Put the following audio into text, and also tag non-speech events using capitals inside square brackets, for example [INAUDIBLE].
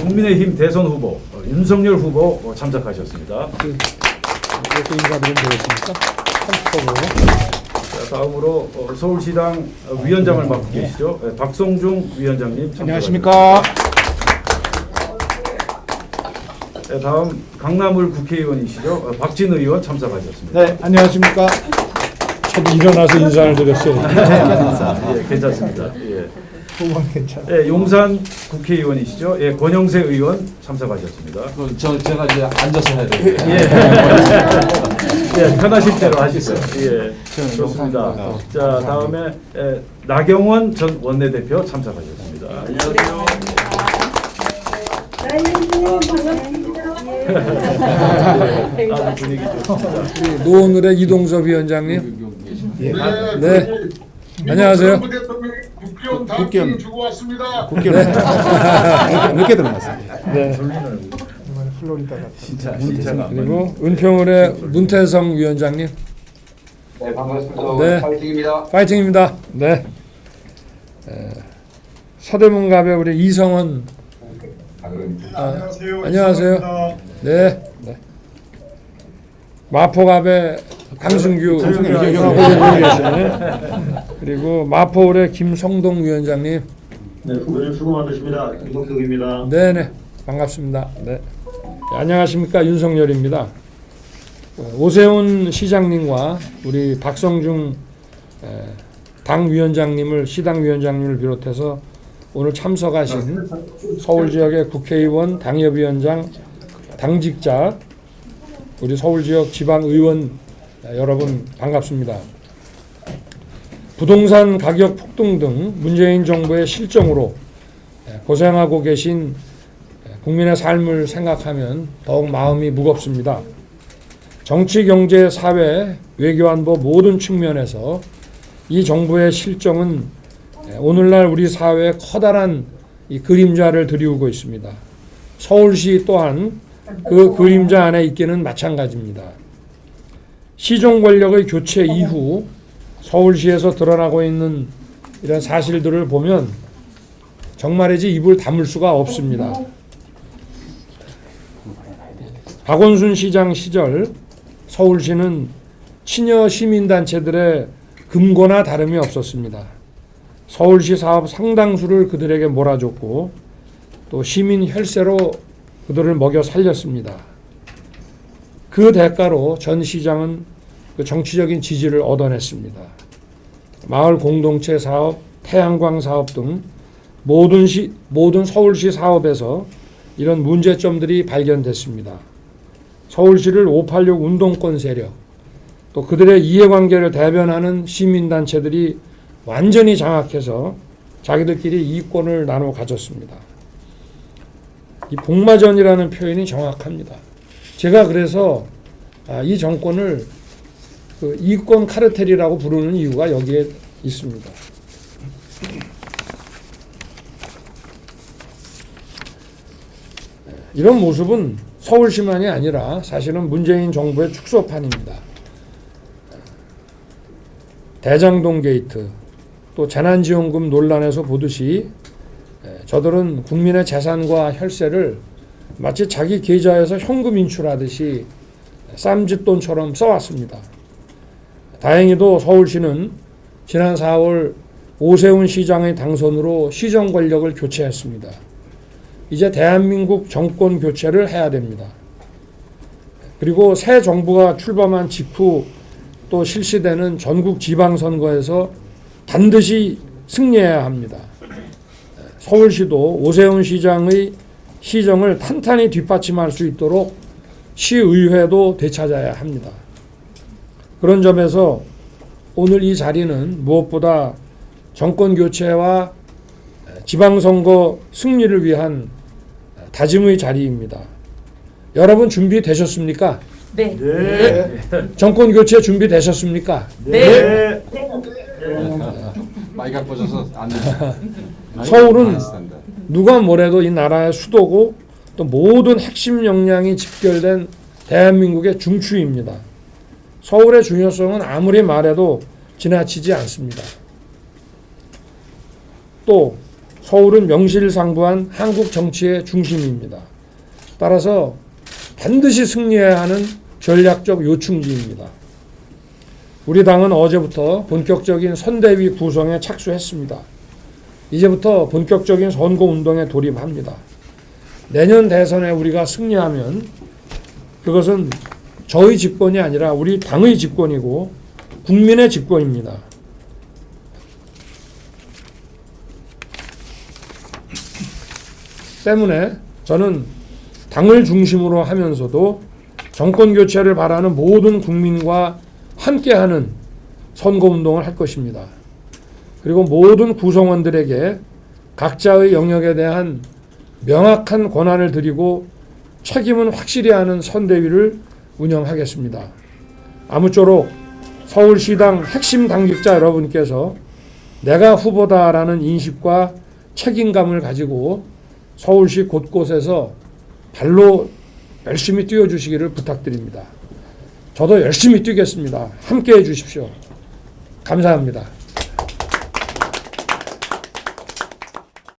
국민의힘 대선 후보 어, 윤석열 후보 어, 참석하셨습니다. 이렇게 인사드리면 되겠습니까? 30%로. 자, 다음으로 어, 서울시당 어, 위원장을 맡고 계시죠. 예, 박성중 위원장님 참석하셨습니다. 안녕하십니까? 네, 다음 강남을 국회의원이시죠. 어, 박진 의원 참석하셨습니다. 네, 안녕하십니까? 저도 일어나서 인사를 드렸어요. 예, 괜찮습니다. 예. 괜찮아. 예, 용산 국회의원이시죠. 예, 권영세 의원 참석하셨습니다. 그, 저 제가 이제 앉아서 해야 돼요. 예, 예, 편하실 대로 하시죠. 예, 좋습니다. 자, 다음에 예, 나경원 전 원내대표 참석하셨습니다. 안녕하세요. 분위기 좋습니다. 노원을의 이동섭 위원장님. 네, 네. 안녕하세요. 주 주고 왔습니다. 국회의원 [LAUGHS] 늦게 들어갔습니다. 네. 진짜 진짜가 그리고 은평을의 문태성 위원장님. 네, 반갑습니다. 네. 파이팅입니다. 파이팅입니다. 네. 에, 서대문갑의 우리 이성원. 아, 안녕하세요. 안녕하세요. 이상입니다. 네. 네. 마포갑의 강승규. 네. 그리고 마포울의 김성동 위원장님. 네, 후보님 수고 많으십니다. 김성덕입니다. 네 네 반갑습니다. 네 안녕하십니까 윤석열입니다. 어, 오세훈 시장님과 우리 박성중 에, 당 위원장님을 시당 위원장님을 비롯해서 오늘 참석하신 서울 지역의 국회의원, 당협위원장, 당직자, 우리 서울 지역 지방 의원 여러분 반갑습니다. 부동산 가격 폭등 등 문재인 정부의 실정으로 고생하고 계신 국민의 삶을 생각하면 더욱 마음이 무겁습니다. 정치, 경제, 사회, 외교, 안보 모든 측면에서 이 정부의 실정은 오늘날 우리 사회에 커다란 이 그림자를 드리우고 있습니다. 서울시 또한 그 그림자 안에 있기는 마찬가지입니다. 시정 권력의 교체 이후 서울시에서 드러나고 있는 이런 사실들을 보면 정말이지 입을 다물 수가 없습니다. 박원순 시장 시절 서울시는 친여 시민단체들의 금고나 다름이 없었습니다. 서울시 사업 상당수를 그들에게 몰아줬고 또 시민 혈세로 그들을 먹여 살렸습니다. 그 대가로 전 시장은 그 정치적인 지지를 얻어냈습니다. 마을 공동체 사업, 태양광 사업 등 모든 시 모든 서울시 사업에서 이런 문제점들이 발견됐습니다. 서울시를 586 운동권 세력 또 그들의 이해관계를 대변하는 시민단체들이 완전히 장악해서 자기들끼리 이권을 나눠 가졌습니다. 이 복마전이라는 표현이 정확합니다. 제가 그래서 아, 이 정권을 그 이권 카르텔이라고 부르는 이유가 여기에 있습니다. 이런 모습은 서울시만이 아니라 사실은 문재인 정부의 축소판입니다. 대장동 게이트 또 재난지원금 논란에서 보듯이 저들은 국민의 재산과 혈세를 마치 자기 계좌에서 현금 인출하듯이 쌈짓돈처럼 써왔습니다. 다행히도 서울시는 지난 4월 오세훈 시장의 당선으로 시정 권력을 교체했습니다. 이제 대한민국 정권 교체를 해야 됩니다. 그리고 새 정부가 출범한 직후 또 실시되는 전국 지방선거에서 반드시 승리해야 합니다. 서울시도 오세훈 시장의 시정을 탄탄히 뒷받침할 수 있도록 시의회도 되찾아야 합니다. 그런 점에서 오늘 이 자리는 무엇보다 정권 교체와 지방선거 승리를 위한 다짐의 자리입니다. 여러분 준비되셨습니까? 네. 네. 정권 교체 준비되셨습니까? 네. 마이크 꽂아서 안 되죠. 서울은 안 쓴다. 누가 뭐래도 이 나라의 수도고 또 모든 핵심 역량이 집결된 대한민국의 중추입니다. 서울의 중요성은 아무리 말해도 지나치지 않습니다. 또 서울은 명실상부한 한국 정치의 중심입니다. 따라서 반드시 승리해야 하는 전략적 요충지입니다. 우리 당은 어제부터 본격적인 선대위 구성에 착수했습니다. 이제부터 본격적인 선거 운동에 돌입합니다. 내년 대선에 우리가 승리하면 그것은 저의 집권이 아니라 우리 당의 집권이고 국민의 집권입니다. 때문에 저는 당을 중심으로 하면서도 정권 교체를 바라는 모든 국민과 함께하는 선거 운동을 할 것입니다. 그리고 모든 구성원들에게 각자의 영역에 대한 명확한 권한을 드리고 책임은 확실히 하는 선대위를 운영하겠습니다. 아무쪼록 서울시당 핵심 당직자 여러분께서 내가 후보다라는 인식과 책임감을 가지고 서울시 곳곳에서 발로 열심히 뛰어주시기를 부탁드립니다. 저도 열심히 뛰겠습니다. 함께 해주십시오. 감사합니다.